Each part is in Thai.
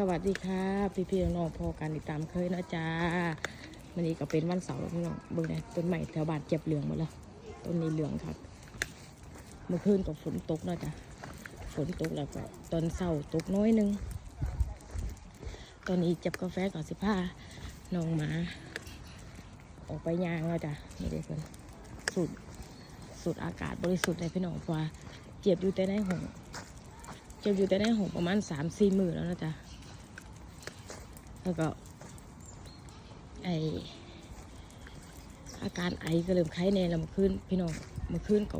สวัสดีค่ะพี่พี่ๆน้องๆพอกันติดตามเคยนะจ๊ะวันนี้ก็เป็นวันเสาร์แล้วพี่น้องเบิ่งเลยต้นใหม่แถวบ้านเจ็บเหลืองหมดแล้วต้นนี้เหลืองครับเมื่อคืนก็ฝนตกนะจ๊ะฝนตกแล้วก็ตอนเสาร์ตกน้อยนึงตอนนี้เจ็บกาแฟก่อนสิผ้าน้องหมา ออกไปย่างแล้วจ้ะนี่เลยเพื่อนสูดสูดอากาศบริสุทธิ์เลยพี่น้องเพราะว่าเจ็บอยู่แต่ในหงเจ็บอยู่แต่ในหงประมาณสามสี่มือแล้วนะจ๊ะ แล้วก็ไออาการไอก็เริ่มไข้แน่แล้วเมื่อคืนพี่น้องมื่อคืนก็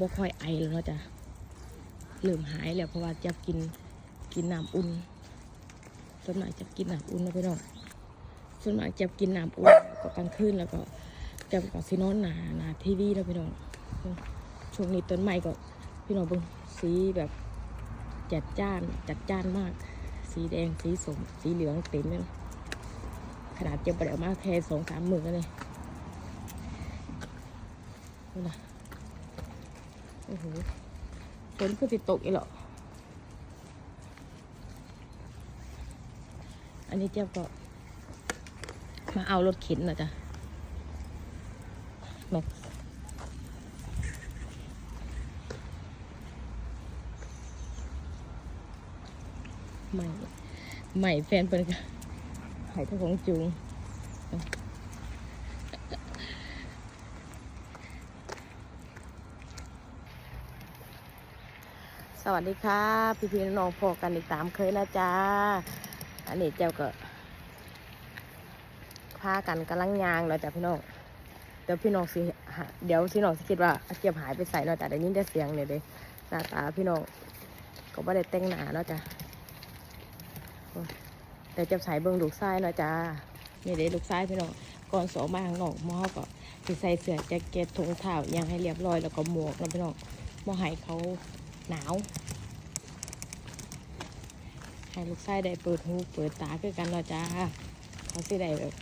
บ่ค่อยไอแล้วเนาะจ๊ะเริ่มหายแล้วเพราะว่าจะกินกินน้ำอุ่นส่วนมากจะกินน้ำอุ่นนะพี่น้องส่วนมากจะกินน้ำอุ่นก็กลางคืนแล้วก็จะก็สินอนหนาหนาทีวีแล้วพี่น้องช่วงนี้ต้นไม้ก็พี่น้องเบิ่งสีแบบจัดจ้านจัดจ้านมาก สีแดง สีสมสีเหลืองเต็มเลยขนาดเจ็บไปแล้วมากแค่สองสามหมื่นแล้วเลยนี่นะโอ้โหฝนคือติดตกอีกหรออันนี้เจ้าก็มาเอารถเข็นนะจ๊ะแม็กซ์ ใหม่ใหม่แฟนเปิดกันหายเจ้าของจูงสวัสดีค่ะ พี่พี่น้องพอกันอีกตามเคยนะจ๊ะอันนี้เจ้าก็พากันกำลังยางแล้วจ้ะพี่น้องเดี๋ยวพี่น้องสิเดี๋ยวพี่น้องสิคิดว่าเกียบหายไปใส่เนาะจ้ะเดี๋ยวนี้ได้เสียงเนี่ยเลยหน้าตาพี่น้องก็ไม่ได้แต่งหนาเนาะจ้ะ แต่จะใส่เบิ้งลูกไส้เนาะจ้านี่เด้ลูกไส้พี่น้องก่อนสองมาข้างนอกหมอก็สิใส่เสื้อแจ็คเก็ตถุงเท้ายังให้เรียบร้อยแล้วก็หมวกนะพี่น้องบ่ให้เขาหนาวให้ลูกไส้ได้เปิดหูเปิดตาคือกันเนาะจ้าเขาสิได้แบบ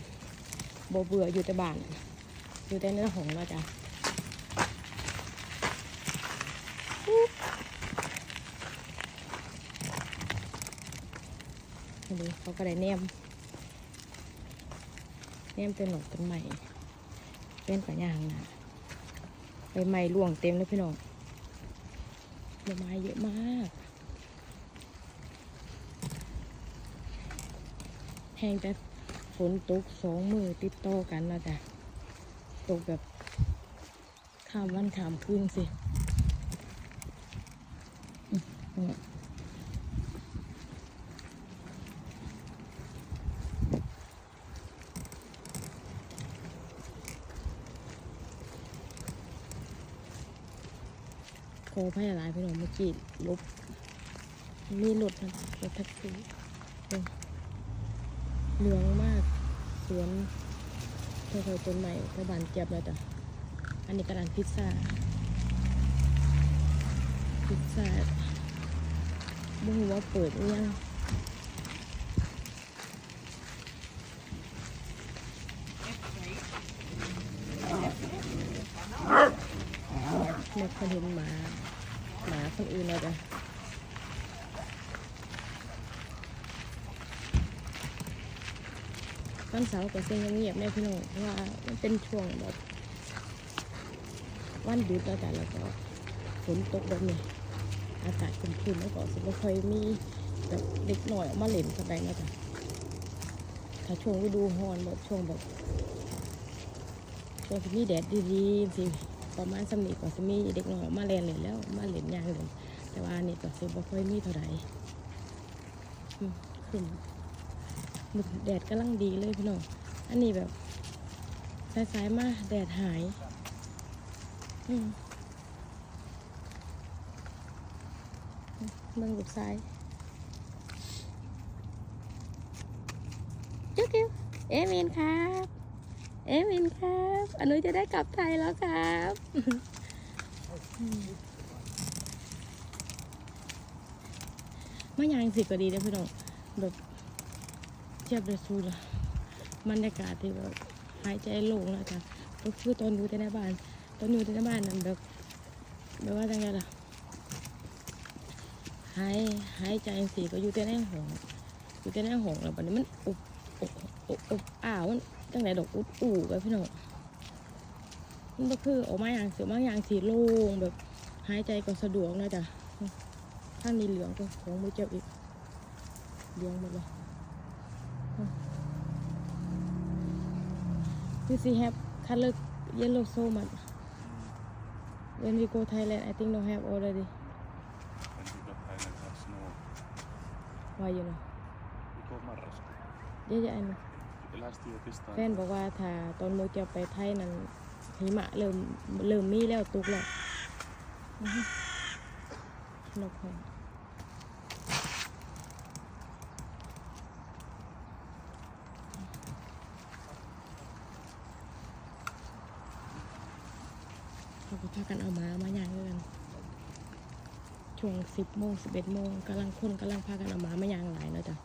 บ่เบื่ออยู่แต่บ้านอยู่แต่ในห้องเนาะจ้า อันนี้เขาก็ได้แนมแนมเป็นหนกต้นใหม่เป็นกับยางนะใบไม้ร่วงเต็มเลยพี่น้องใบไม้เยอะมาก แห้งแต่ฝนตกสองมือติดต่อกันนะจ๊ะตกแบบข้ามวันข้ามคืนสิ อืม เนี่ยโคพยาลายพี่น้องเมื่อกี้ลบมีรถนะรถแท็กซี่เบิ่งเหลืองมากสวนเธอเคยต้นใหม่เธอบานเจ็บแล้วจ้ะอันนี้กระดานพิซซ่าพิซซ่าไม่รู้ว่าเปิดหรือยังไม่เคยเห็นหมา คนอื่นเลยจ้ะวันเสาร์ก็เซ็งเงียบๆเนี่ยพี่น้องเพราะว่ามันเป็นช่วงแบบวันหยุดแล้วจ้ะแล้วก็ฝนตกแบบนี้อากาศครึมๆแล้วก็สิบ่ค่อยมีแบบเด็กหน่อยออกมาเล่นสบายนะจ๊ะถ้าช่วงฤดูร้อนแบบช่วงแบบช่วงที่มีแดดดีๆสิ ประมาณสำนีก็สิมีเด็กน่อยมาเล่นเล่นแล้วมาเล่นยางเล่นแต่ว่านี่ก็สิบ่ค่อยมีเท่าไหร่อืมครึมมึกแดดกำลังดีเลยพี่น้องอันนี้แบบสายๆมาแดดหายเมืองลูกซ้ายจุ๊กิ้วเอมินครับ เอมินครับอนุจะได้กลับไทยแล้วครับอืมมายางสิก็ดีนะพี่น้องแบบเทียบเลยสูละบรรยากาศที่แบบหายใจโล่งแล้วจ้ะก็คือตอนอยู่แต่ในบ้าน ตอนอยู่ในบ้านนั่นแบบแบบว่าจังไงล่ะหายหายใจสีก็อยู่แต่ในห้องอยู่แต่ในห้องแล้วบัดนี้มันอุบอบอบอบอ้าวมัน จังไหนดอกอุดอู่ไปพี่น้องมันก็คือออกมาอย่างเสือมาอย่างสีโล่งแบบหายใจก็สะดวกนะจ๊ะข้างนี้เหลืองก็ของมือเจ็บอีกเหลืองหมดเลย You see have color yellow so much. When we go Thailand, I think don't have already. When we got Thailand have snow. Why you know? We go marraskuun. เยอะ แฟนบอกว่าถ้าตอนโมจะไปไทยนั้นหิมะเริ่มเริ่มมีแล้วตุกแล้วอื้อหือนกหงเขาก็พากันเอามามาย่างด้วยกันช่วงสิบโมงสิบเอ็ดโมงกำลังคนกำลังพากันเอามามาย่างหลายแล้วจ้ะ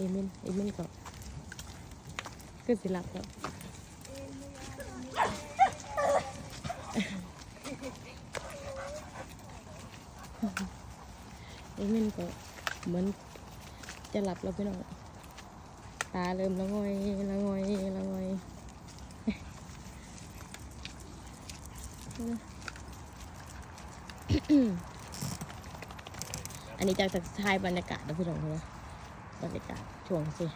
เอมินเอมินก็คือสิหลับแล้วเอมินก็เหมือนจะหลับแล้วพี่น้องตาเริ่มละงอยละงอยละงอยอันนี้จากจากชายบรรยากาศนะพี่น้องนะบ รรยากาศช่วงสิ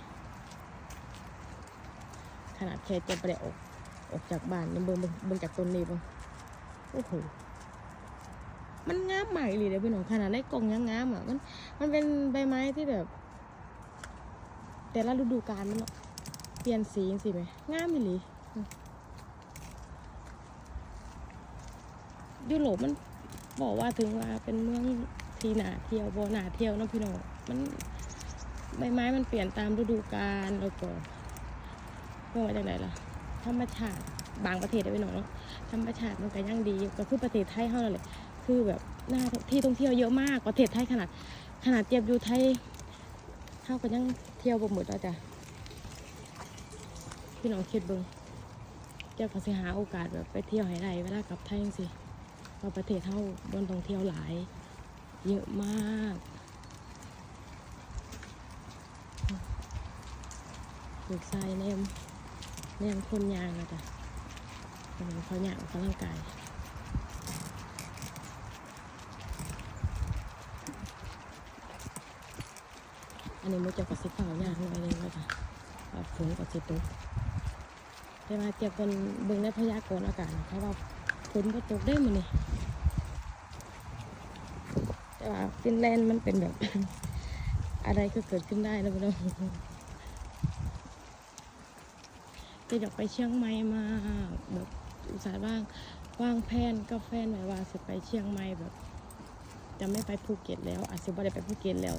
ขนาดแค่จะไปไออกออกจากบ้านนี่เบิ่งเบิ่งเบิ่งจากต้นนี้บิ่งโอ้โหมันงามใหมากเลยเด้อพี่น้องขนาดในกล่องยังงามอะมันมันเป็นใบไม้ที่แบบ แต่ละฤดูกาลมันเนาะเปลี่ยนสีสิไหมงามอีหลียุโรปมันบอกว่าถึงว่าเป็นเมืองที่น่าเที่ยวบ่น่าเที่ยวเนาะพี่น้องมัน ใบไม้มันเปลี่ยนตามฤดูกาลแล้วก็เมื่อว่าจากไหนล่ะธรรมชาติบางประเทศได้ไปหน่อยเนาะธรรมชาติมันก็ยั่งดีก็คือประเทศไทยเท่านั้นแหละคือแบบหน้าที่ท่องเที่ยวเยอะมากประเทศไทยขนาด ขนาดเจ็บอยู่ไทยเท่ากันยังเที่ยวบ่หมดแล้วจ้ะพี่น้องคิดเบิ่งเจ้าก็สิหาโอกาสแบบไปเที่ยวให้ได้เวลากลับไทยจังสิเพราะประเทศเท่าบนท่องเที่ยวหลาย เยอะมาก ลูกชายแนมแนมคนยางนะจ๊ะเป็นเขายางออกกำลังกายอันนี้มันจะกระสิบเผายากหน่อยนึงนะจ๊ะว่าฝนกับสิบตกแต่ว่าเจ็บเป็นเบิ่งในพยากรณ์อากาศนะเขาว่าฝนก็ตกได้มันนี่แต่ว่าฟินแลนด์มันเป็นแบบ อะไรก็เกิดขึ้นได้นะพี่น้อง จะอยากไปเชียงใหม่มาแบบอุตส่าห์ว่างว่างแผนกับแฟนไว้ว่าจะไปเชียงใหม่แบบ จะไม่ไปภูเก็ตแล้ว อาจจะไม่ได้ไปภูเก็ตแล้ว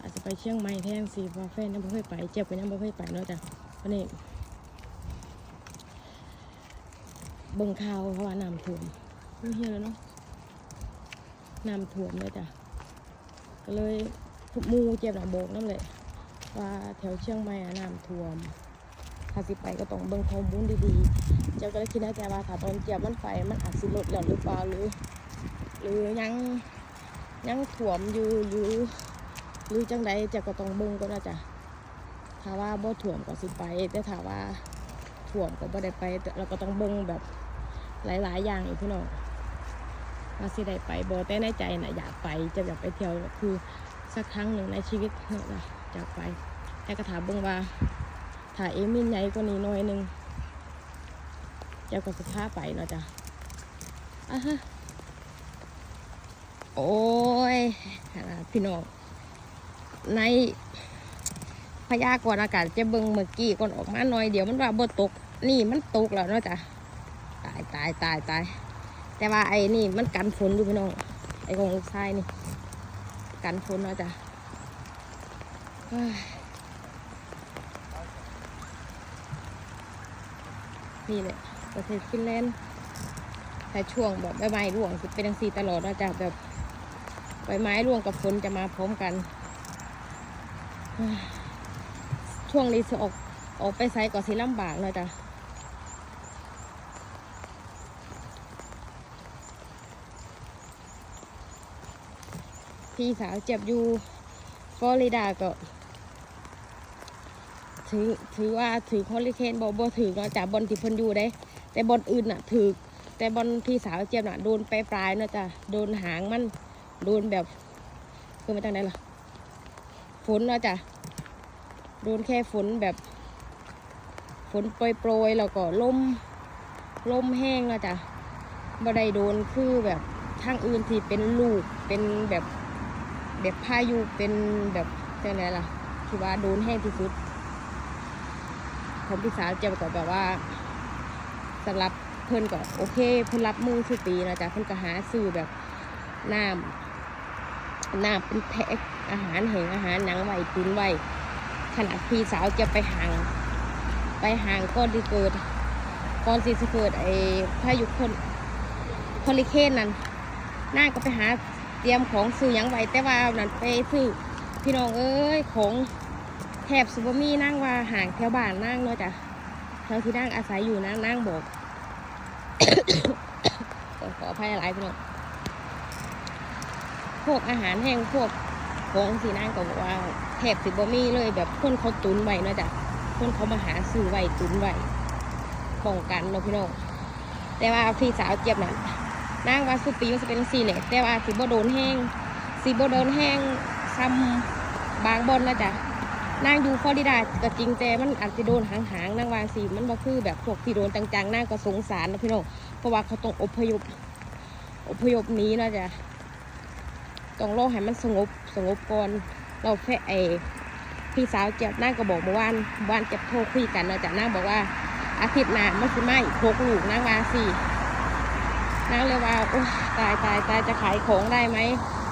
อาจจะไปเชียงใหม่แทนสิเพราะแฟนยังไม่เคยไป เจ็บก็ยังไม่เคยไปเนาะจ้ะวันนี้เบิ่งข่าวเพราะว่าน้ำท่วมไม่เฮียแล้วเนาะน้ำท่วมเลยจ้ะก็เลยมูเจ็บหนาโบกนั่นแหละว่าแถวเชียงใหม่อะน้ำท่วม ถ้าสิไปก็ต้องเบิ่งข้อมูลดีๆ เจ้าก็เลยคิดในใจว่าถ้าตอนเจียบมันไปมันอาจสิลดหย่อนหรือเปล่าหรือ หรือยังยังถ่วมอยู่หรือหรือจังใดเจ้าก็ต้องเบิ่งก็น่าจะถ้าว่าบ่ถ่วมก็สิไป แต่ถ้าว่าถ่วมก็บ่ได้ไปเราก็ต้องเบิ่งแบบหลายๆ อย่างอีกพี่น้องว่าสิได้ไปบ่แต่ในใจน่ะอยากไปจะอยากไปเที่ยวคือสักครั้งหนึ่งในชีวิตเนาะนะอยากไปแต่ก็ถามเบิ่งว่า ถ้าเอมินใหญ่กว่านี้หน่อยนึงเจ้าก็จะพาไปเนาะจ้ะอะฮะโอ้ยพี่น้องในพยากรณ์อากาศจะเบิ่งเมื่อกี้ก่อนออกมาหน่อยเดี๋ยวมันว่าบ่ตก นี่มันตกแล้วเนาะจ้ะตายตายตายตายแต่ว่าไอ้นี่มันกันฝนอยู่พี่น้องไอ้ของลูกชายนี่ กันฝนเนาะจ้ะเฮ้ย นี่แหละประเทศฟินแลนด์แต่ช่วงแบบใบไม้ร่วงเป็นดังสีตลอดนะจ๊ะแบบใบไม้ร่วงกับฝนจะมาพร้อมกัน ช่วงนี้จะออกออกไปไซก่อนสิลำบากนะจ๊ะพี่สาวเจ็บอยู่ฟลอริดาก็ ถือถือว่าถือคอลิเคนบอบถือเนาะจากบอลที่เพิ่นอยู่ได้แต่บอลอื่นน่ะถือแต่บอลพี่สาวเจ็บน่ะโดนปลายปลายเนาะจ้ะโดนหางมันโดนแบบคือมาจากไหนล่ะฝนเนาะจ้ะโดนแค่ฝนแบบ ฝนโปรยๆแล้วก็ลมลมแห้งเนาะจ้ะบ่ได้โดนคือแบบทางอื่นที่เป็นลูกเป็นแบบแบบพายุเป็นแบบจังไหนล่ะที่ว่าโดนแห้งที่สุด ของพี่สาวเจะก็แบบว่าสำหรับเพิ่นก็โอเค เพิ่นรับมือทุกปีนะจ๊ะเพิ่นก็หาซื้อแบบน้ำน้ำเป็นแพ็คอาหารแห้งอาหารหนังไว้ตุนไว้ขนาดพี่สาวจะไปห่างไปห่างก่อนที่เกิดก่อนที่จะเกิดไอ้พายุคนคอลิเคนนั่นน้าก็ไปหาเตรียมของซื้อหยังไว้แต่ว่านั่นไปซื้อพี่น้องเอ้ยของ แถบสุบมี่นั่งว่าห่างแถวบ้านนั่งเนาะจ้ะแถวที่นั่งอาศัยอยู่นะนั่งบอกขออภัยอะไรพี่น้องพวกอาหารแห้งพวกของสีนั่งก็บอกว่าแถบสิบมี่เลยแบบคนเขาตุนไว้เนาะจ้ะคนเขามาหาซื้อไว้ตุนไว้ป้องกันเนาะพี่น้องแต่ว่าพี่สาวเจี๊ยบน่ะนั่งว่าสุปีมันจะเป็นสีเหล็กแต่ว่าสีบ่โดนแห้งสีบ่โดนแห้งซ้ำบางบนนะจ๊ะ นางอยู่ฟลอริดาก็จริงแต่มันอาจจะโดนหางๆนางวางสีมันบ่คือแบบพวกที่โดนจังๆนางก็สงสารนะพี่น้องเพราะว่าเขาต้องอพยพอพยพนี้นะจ๊ะต้องรอให้มันสงบสงบก่อนเราแค่ไอพี่สาวเจ็บนางก็บอกเมื่อวานวานเจ็บโทรคุยกันนะจ๊ะนางบอกว่าอาทิตย์หน้ามันสิมาอีกลูกนางวางสีนางเลยว่าโอ้ตายตายตายจะขายของได้ไหม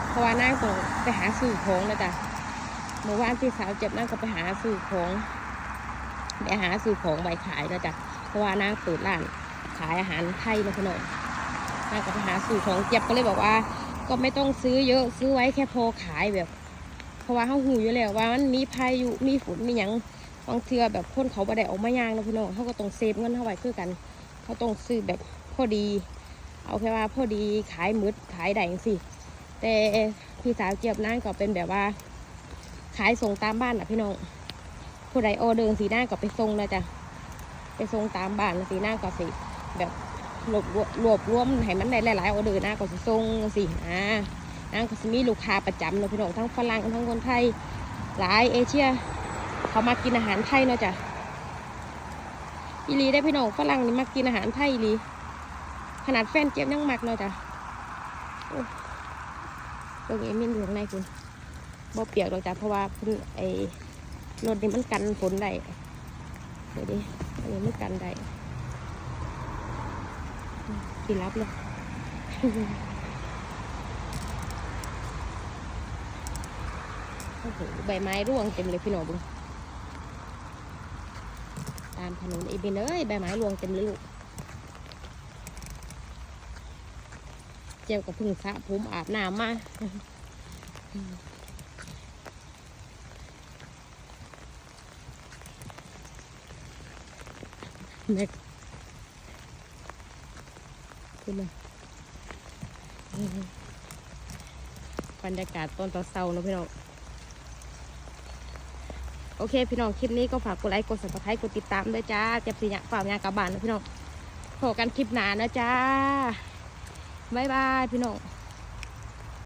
เพราะว่านางต้องไปหาซื้อของนะจ๊ะ เมื่อวานพี่สาวเจ็บนั่งก็ไปหาซื้อของไปหาซื้อของใบขายนะจ๊ะเพราะว่านางเปิดร้านขายอาหารไทยนะพี่น้องนางก็ไปหาซื้อของเจ็บก็เลยบอกว่า ก็ไม่ต้องซื้อเยอะซื้อไว้แค่พอขายแบบ เพราะว่าเขาหูอยู่แล้วว่ามันมีพายุมีฝนมีหยังบางเทือแบบคนเขาบ่ได้ออกมายางนะพี่น้องเขาก็ต้องเซฟเงินเขาไว้คือกัน เขาต้องซื้อแบบพอดี เอาแค่ว่าพอดีขายมืดขายได้จังสิแต่พี่สาวเจ็บนั่งก็เป็นแบบว่า ขายส่งตามบ้านอะพี่น้องผู้ใดออเดินสีหน้าก็ไปส่งนะจ๊ะไปส่งตามบ้านสีหน้าก็สิแบบรวบรวบรวมให้มันได้หลายๆออเดอร์หน้าก็สิส่งสิอ่านางก็สิมีลูกค้าประจำเนาะพี่น้องทั้งฝรั่งทั้งคนไทยหลายเอเชีย เขามากินอาหารไทยเนาะจ้ะอีหลีได้พี่น้องฝรั่งนี่มากินอาหารไทยอีลีขนาดแฟนเจี๊ยบยังมักเนาะจ้ะโอ้ตรงนี้มีเหลืองในคุณ บ่เปียกหรอกจ้ะเพราะว่าพิ่นไอ้รถนี่มันกันฝนได้เดี๋ยวดิอันนี้มันกันได้กินรับเลยโอ้โหใบไม้ร่วงเต็มเลยพี่น้องบุญตามถนนอีบินเอ้ยใบไม้ร่วงเต็มเลยลูกเจ้ากับพึ่งสระผมอาบน้ำมา เน็กขึ้นมาอืมบรรยากาศตอนตอนเช้าเนอะพี่น้อง โอเค พี่น้อง คลิปนี้ก็ฝากกดไลค์กดสับสไครต์กดติดตามด้วยจ้าเจ็บสีหยาฝ่ากยากลับบ้านนะพี่น้องพบกันคลิปหน้านะจ้า บ๊ายบาย พี่น้อง